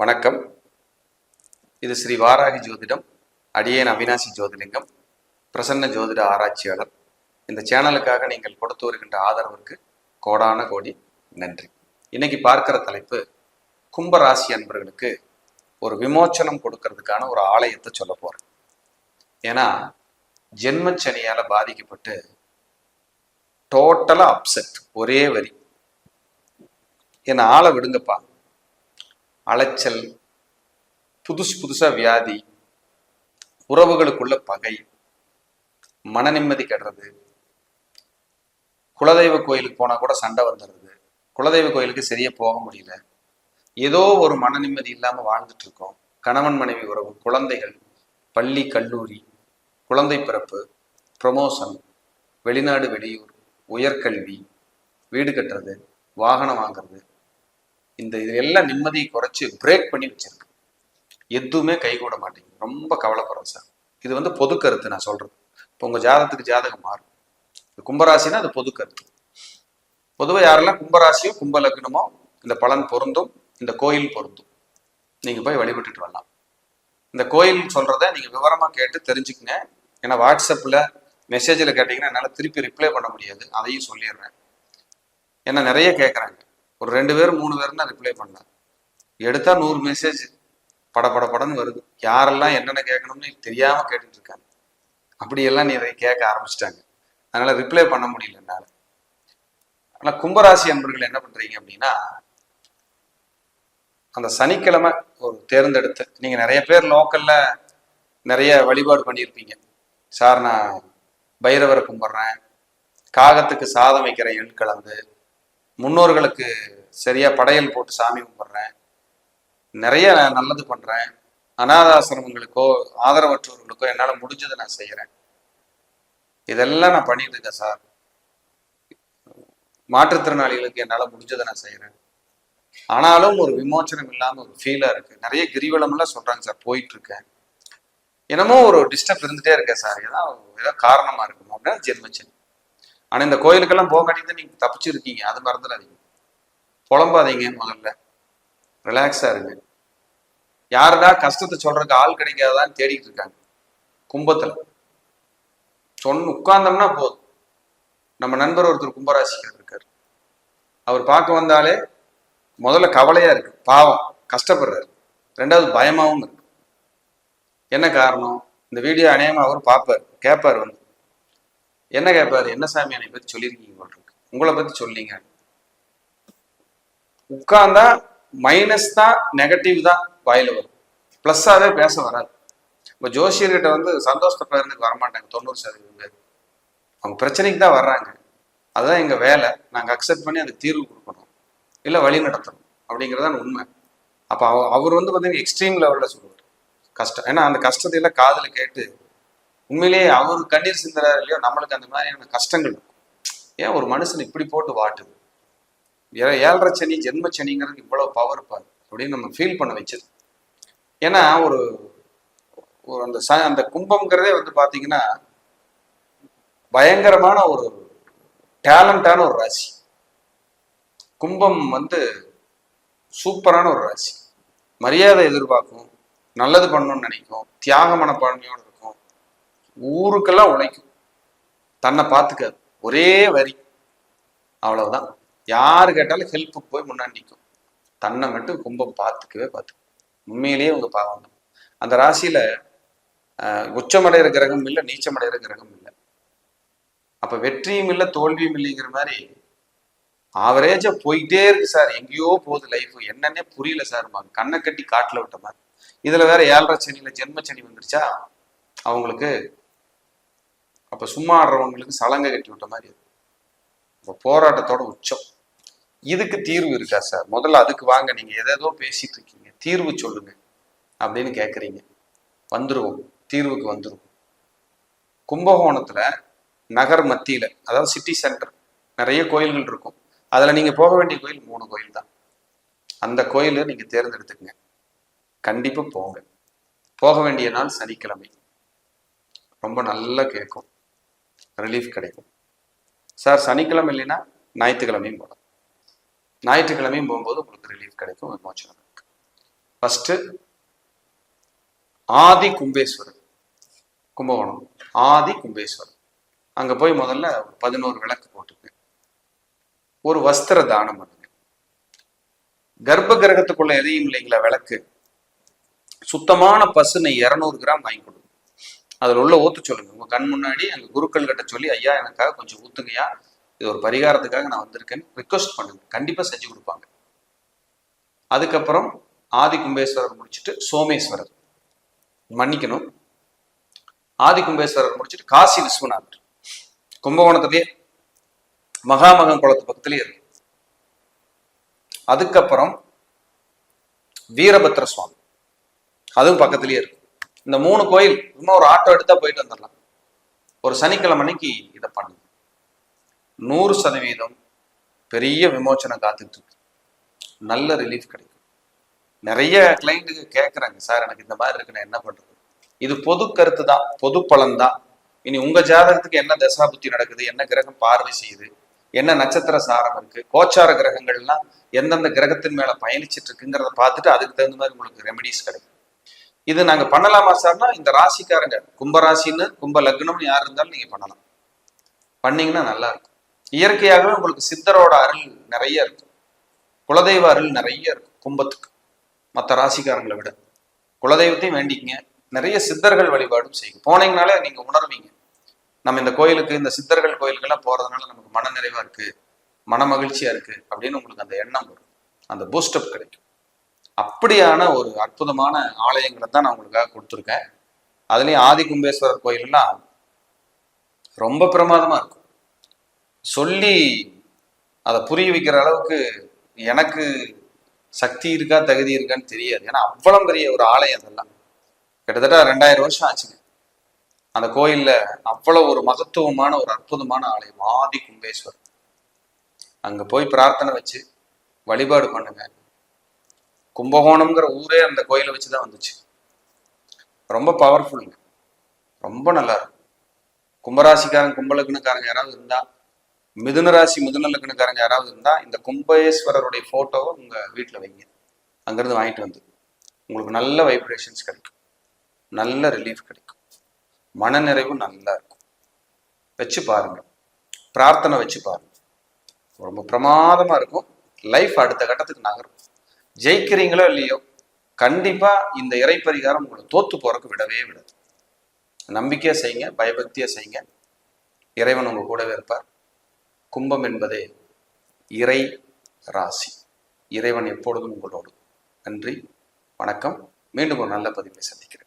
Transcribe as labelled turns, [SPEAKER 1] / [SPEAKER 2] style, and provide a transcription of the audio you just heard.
[SPEAKER 1] வணக்கம். இது ஸ்ரீ வாராகி ஜோதிடம் அடியேன் அவினாசி ஜோதிலிங்கம் பிரசன்ன ஜோதிட ஆராய்ச்சியாளர். இந்த சேனலுக்காக நீங்கள் கொடுத்து வருகின்ற ஆதரவிற்கு கோடான கோடி நன்றி. இன்னைக்கு பார்க்கிற தலைப்பு கும்பராசி அன்பர்களுக்கு ஒரு விமோச்சனம் கொடுக்கறதுக்கான ஒரு ஆலயத்தை சொல்ல போறேன். ஏன்னா ஜென்மச்சனியால பாதிக்கப்பட்டு டோட்டலா அப்செட் ஒரே வரி. என்னை ஆளை விடுங்கப்பா. அலைச்சல் புதுசு புதுசாக வியாதி உறவுகளுக்குள்ள பகை மன நிம்மதி கெடுறது குலதெய்வ கோயிலுக்கு போனால் கூட சண்டை வந்துடுறது குலதெய்வ கோயிலுக்கு சரியாக போக முடியல. ஏதோ ஒரு மன நிம்மதி இல்லாமல் வாழ்ந்துட்டு இருக்கோம் கணவன் மனைவி உறவு குழந்தைகள் பள்ளி கல்லூரி குழந்தை பிறப்பு ப்ரமோஷன் வெளிநாடு வெளியூர் உயர்கல்வி வீடு கட்டுறது வாகனம் வாங்குறது இந்த இது எல்லாம் நிம்மதியை குறைச்சி பிரேக் பண்ணி வச்சிருக்கு. எதுவுமே கைகூட மாட்டேங்குது. ரொம்ப கவலைப்படுறோம் சார். இது வந்து பொது கருத்து நான் சொல்றது. இப்போ உங்க ஜாதகத்துக்கு ஜாதகம் மாறும். கும்பராசினா அது பொது கருத்து. பொதுவாக யாரெல்லாம் கும்பராசியோ கும்ப லக்னமோ இந்த பலன் பொருந்தும் இந்த கோயில் பொருந்தும் நீங்க போய் வழிபட்டுட்டு வரலாம். இந்த கோயில் சொல்றத நீங்க விவரமா கேட்டு தெரிஞ்சுக்கங்க. ஏன்னா வாட்ஸ்அப்ல மெசேஜில் கேட்டீங்கன்னா என்னால் திருப்பி ரிப்ளை பண்ண முடியாது. அதையும் சொல்லிடுறேன். ஏன்னா நிறைய கேட்குறாங்க ஒரு ரெண்டு பேர் மூணு பேர் தான் ரிப்ளை பண்ணேன் எடுத்தா நூறு மெசேஜ் பட பட படன்னு வருது. யாரெல்லாம் என்னென்ன கேட்கணும்னு தெரியாம கேட்டுட்டு இருக்காங்க. அப்படியெல்லாம் நீ இதை கேட்க ஆரம்பிச்சிட்டாங்க. அதனால ரிப்ளை பண்ண முடியல என்னால. ஆனா கும்பராசி அன்பர்கள் என்ன பண்றீங்க அப்படின்னா அந்த சனிக்கிழமை ஒரு தேர்ந்தெடுத்து நீங்க நிறைய பேர் லோக்கல்ல நிறைய வழிபாடு பண்ணியிருப்பீங்க. சார் நான் பைரவரை கும்பிட்றேன். காகத்துக்கு சாதம் வைக்கிற எண் கலந்து முன்னோர்களுக்கு சரியா படையல் போட்டு சாமி கும்பிட்றேன். நிறைய நான் நல்லது பண்றேன். அனாதாசிரமங்களுக்கோ ஆதரவற்றவர்களுக்கோ என்னால் முடிஞ்சதை நான் செய்கிறேன் இதெல்லாம் நான் பண்ணிட்டு இருக்கேன் சார். மாற்றுத்திறனாளிகளுக்கு என்னால் முடிஞ்சதை நான் செய்கிறேன் ஆனாலும் ஒரு விமோச்சனம் இல்லாமல் ஒரு ஃபீலாக இருக்கு. நிறைய கிரிவலம்லாம் சொல்றாங்க சார் போயிட்டு இருக்கேன் என்னமோ ஒரு டிஸ்டர்ப் இருந்துட்டே இருக்கேன் சார். ஏதாவது ஏதோ காரணமா இருக்கும் அப்படின்னா ஜென்மச்சன். ஆனா இந்த கோயிலுக்கெல்லாம் போக தான் நீங்க தப்பிச்சிருக்கீங்க. அது மறந்துடாதீங்க. புலம்பாதீங்க முதல்ல. ரிலாக்ஸா இருங்க. யாருடா கஷ்டத்தை சொல்றதுக்கு ஆள் கிடைக்காதான்னு தேடிட்டு இருக்காங்க. கும்பத்துல. சொன்ன உட்கார்ந்தோம்னா போதும். நம்ம நண்பர் ஒருத்தர் கும்பராசிக்கார் இருக்காரு. அவர் பார்க்க வந்தாலே முதல்ல கவலையா இருக்கு. பாவம். கஷ்டப்படுறாரு. ரெண்டாவது பயமாவும் இருக்கு. என்ன காரணம்? இந்த வீடியோ அநேகமா அவர் பார்ப்பார். கேட்பார் வந்து. என்ன கேட்பாரு என்ன சாமி என்னை பத்தி சொல்லியிருக்கீங்க போல உங்களை பத்தி சொல்லீங்க உட்கார்ந்தா மைனஸ் தான் நெகட்டிவ் தான் வாயில வரும். ப்ளஸ்ஸாகவே பேச வராது. இப்போ ஜோசியர்கிட்ட வந்து சந்தோஷத்தை பகிர்ந்துக்கு வரமாட்டாங்க தொண்ணூறு சதவீதம் பேர். அவங்க பிரச்சனைக்கு தான் வர்றாங்க. அதுதான் எங்கள் வேலை. நாங்கள் அக்செப்ட் பண்ணி அதுக்கு தீர்வு கொடுக்கணும். இல்லை வழி நடத்தணும். அப்படிங்கிறதான் உண்மை. அப்போ அவ- அவர் வந்து பார்த்தீங்கன்னா எக்ஸ்ட்ரீம் லெவலில் சொல்லுவார். கஷ்டம். ஏன்னா அந்த கஷ்டத்தையெல்லாம் காதில் கேட்டு உண்மையிலேயே அவர் கண்ணீர் சிந்துறாரு இல்லையோ நம்மளுக்கு அந்த மாதிரியான கஷ்டங்கள் இருக்கும். ஏன் ஒரு மனுஷன் இப்படி போட்டு வாட்டுது? ஏழரை சனி ஜென்ம சனிங்கிறது இவ்வளவு பவர் பாரு அப்படின்னு நம்ம ஃபீல் பண்ண வச்சது. ஏன்னா ஒரு ஒரு அந்த ச அந்த கும்பம்ங்கிறதே வந்து பாத்தீங்கன்னா பயங்கரமான ஒரு டேலண்டான ஒரு ராசி. கும்பம் வந்து சூப்பரான ஒரு ராசி. மரியாதை எதிர்பார்க்கும் நல்லது பண்ணணும்னு நினைக்கும் தியாக மனப்பான்மையோடு இருக்கும். ஊருக்கெல்லாம் உழைக்கும். தன்னை பார்த்துக்காது. ஒரே வரி. அவ்வளவுதான். யார் கேட்டாலும் ஹெல்ப்புக்கு போய் முன்னாடி நிற்கும் தன்னை மட்டும் கும்பம் பார்த்துக்கவே பார்த்து உண்மையிலேயே உங்க பாவம் அந்த ராசியில உச்சமடைகிற கிரகம் இல்லை நீச்சமடைகிற கிரகம் இல்லை. அப்ப வெற்றியும் இல்லை தோல்வியும் இல்லைங்கிற மாதிரி ஆவரேஜா போயிட்டே இருக்கு சார் எங்கேயோ போகுது லைஃப் என்னன்னே புரியல சார் கண்ணை கட்டி காட்டுல விட்ட மாதிரி. இதுல வேற ஏழரை சனியில ஜென்ம சனி வந்துருச்சா? அவங்களுக்கு அப்ப சும்மா ஆடுறவங்களுக்கு சலங்கை கட்டி விட்ட மாதிரி இருக்கும் போராட்டத்தோட உச்சம். இதுக்கு தீர்வு இருக்கா சார்? முதல்ல அதுக்கு வாங்க நீங்க எதேதோ பேசிட்டு இருக்கீங்க. தீர்வு சொல்லுங்க அப்படின்னு கேக்குறீங்க. வந்துருவோம். தீர்வுக்கு வந்துருவோம். கும்பகோணத்துல நகர் மத்தியில அதாவது சிட்டி சென்டர் நிறைய கோயில்கள் இருக்கும். அதுல நீங்க போக வேண்டிய கோயில் மூணு கோயில் தான். அந்த கோயிலை நீங்க தேர்ந்தெடுத்துக்கங்க. கண்டிப்பா போங்க. போக வேண்டிய நாள் சனிக்கிழமை. ரொம்ப நல்லா கேட்கும் ரிலீஃப் கிடைக்கும். சார் சனிக்கிழமை இல்லைன்னா ஞாயிற்றுக்கிழமையும் போகலாம். ஞாயிற்றுக்கிழமையும் போகும்போது உங்களுக்கு ரிலீஃப் கிடைக்கும் விமோச்சனம் இருக்கு ஃபர்ஸ்ட் ஆதி கும்பேஸ்வரர் கும்பகோணம். ஆதி கும்பேஸ்வரர். அங்க போய் முதல்ல பதினோரு விளக்கு போட்டுங்க. ஒரு வஸ்திர தானம் பண்ணுங்க. கர்ப்ப கிரகத்துக்குள்ள எதையும் இல்லைங்களா விளக்கு. சுத்தமான பசுனை இரநூறு கிராம் வாங்கி கொடுங்க அதில் உள்ள ஊத்து சொல்லுங்க. உங்க கண் முன்னாடி அங்க குருக்கள் கிட்ட சொல்லி ஐயா எனக்காக கொஞ்சம் ஊத்துங்கய்யா. இது ஒரு பரிகாரத்துக்காக நான் வந்திருக்கேன்னு ரிக்வஸ்ட் பண்ணுங்க. கண்டிப்பா செஞ்சு கொடுப்பாங்க. அதுக்கப்புறம் ஆதி கும்பேஸ்வரர் முடிச்சுட்டு சோமேஸ்வரர். மன்னிக்கணும். ஆதி கும்பேஸ்வரர் முடிச்சுட்டு காசி விஸ்வநாதர். கும்பகோணத்துலயே மகாமகம் குளத்து பக்கத்திலேயே இருக்கு. அதுக்கப்புறம் வீரபத்ர சுவாமி. அதுவும் பக்கத்திலேயே இருக்கு. இந்த மூணு கோயில் இன்னும் ஒரு ஆட்டோ எடுத்தா போயிட்டு வந்துடலாம். ஒரு சனிக்கிழமை அன்னைக்கு இதை பண்ணுங்க. நூறு சதவீதம் பெரிய விமோச்சனம் காத்துட்டு இருக்கு. நல்ல ரிலீஃப் கிடைக்கும். நிறைய கிளைண்ட்டுக்கு கேட்குறாங்க சார் எனக்கு இந்த மாதிரி இருக்கு நான் என்ன பண்றது? இது பொது கருத்து தான் பொது பலன் தான். இனி உங்க ஜாதகத்துக்கு என்ன தசாபுத்தி நடக்குது என்ன கிரகம் பார்வை செய்யுது என்ன நட்சத்திர சாரம் இருக்கு கோச்சார கிரகங்கள்லாம் எந்தெந்த கிரகத்தின் மேல பயணிச்சிட்டு இருக்குங்கிறத பார்த்துட்டு அதுக்கு தகுந்த மாதிரி உங்களுக்கு ரெமெடிஸ் கிடைக்கும். இது நாங்க பண்ணலாமா சார்னா இந்த ராசிக்காரங்க கும்பராசின்னு கும்ப லக்னம்னு யார் இருந்தாலும் நீங்க பண்ணலாம். பண்ணீங்கன்னா நல்லா இருக்கும். இயற்கையாகவே உங்களுக்கு சித்தரோட அருள் நிறைய இருக்கும். குலதெய்வ அருள் நிறைய இருக்கும் கும்பத்துக்கு. மற்ற ராசிக்காரங்களை விட. குலதெய்வத்தையும் வேண்டிக்கங்க. நிறைய சித்தர்கள் வழிபாடும் செய்யுங்க. போனீங்கனாலே நீங்க உணர்வீங்க. நம்ம இந்த கோயிலுக்கு இந்த சித்தர்கள் கோயிலுக்கெல்லாம் போறதுனால நமக்கு மன நிறைவா இருக்கு. மன மகிழ்ச்சியா இருக்கு அப்படின்னு உங்களுக்கு அந்த எண்ணம் வரும். அந்த பூஸ்டப் கிடைக்கும். அப்படியான ஒரு அற்புதமான ஆலயங்களை தான் நான் உங்களுக்காக கொடுத்துருக்கேன். அதுலேயும் ஆதி கும்பேஸ்வரர் கோயிலெல்லாம் ரொம்ப பிரமாதமாக இருக்கும். சொல்லி அதை புரிய வைக்கிற அளவுக்கு எனக்கு சக்தி இருக்கா தகுதி இருக்கான்னு தெரியாது. ஏன்னா அவ்வளோ பெரிய ஒரு ஆலயம் அதெல்லாம். கிட்டத்தட்ட ரெண்டாயிரம் வருஷம் ஆச்சுங்க. அந்த கோயில்ல அவ்வளோ ஒரு மகத்துவமான ஒரு அற்புதமான ஆலயம். ஆதி கும்பேஸ்வர் அங்க போய் பிரார்த்தனை வச்சு வழிபாடு பண்ணுங்க. கும்பகோணம்ங்கிற ஊரே அந்த கோயிலை வச்சு தான் வந்துச்சு. ரொம்ப பவர்ஃபுல்லுங்க ரொம்ப நல்லா இருக்கும். கும்பராசிக்காரங்க கும்பலக்குனுக்காரங்க யாராவது இருந்தால் மிதுன ராசி மிதுன லக்னக்காரங்க யாராவது இருந்தால் இந்த கும்பேஸ்வரருடைய ஃபோட்டோவை உங்கள் வீட்டில் வைங்க. அங்கேருந்து வாங்கிட்டு வந்து உங்களுக்கு நல்ல வைப்ரேஷன்ஸ் கிடைக்கும். நல்ல ரிலீஃப் கிடைக்கும். மனநிறைவு நல்லா இருக்கும். வச்சு பாருங்க. பிரார்த்தனை வச்சு பாருங்க. ரொம்ப பிரமாதமாக இருக்கும். லைஃப் அடுத்த கட்டத்துக்கு நகரும். ஜெயிக்கிறீங்களோ இல்லையோ கண்டிப்பாக இந்த இறை பரிகாரம் உங்களை தோத்து போறதுக்கு விடவே விடாது. நம்பிக்கையாக செய்யுங்க பயபக்தியாக செய்யுங்க. இறைவன் உங்கள் கூடவே இருப்பார். கும்பம் என்பதே இறை ராசி. இறைவன் எப்பொழுதும் உங்களோடு. நன்றி வணக்கம். மீண்டும் ஒரு நல்ல பதிவை சந்திக்கிறேன்.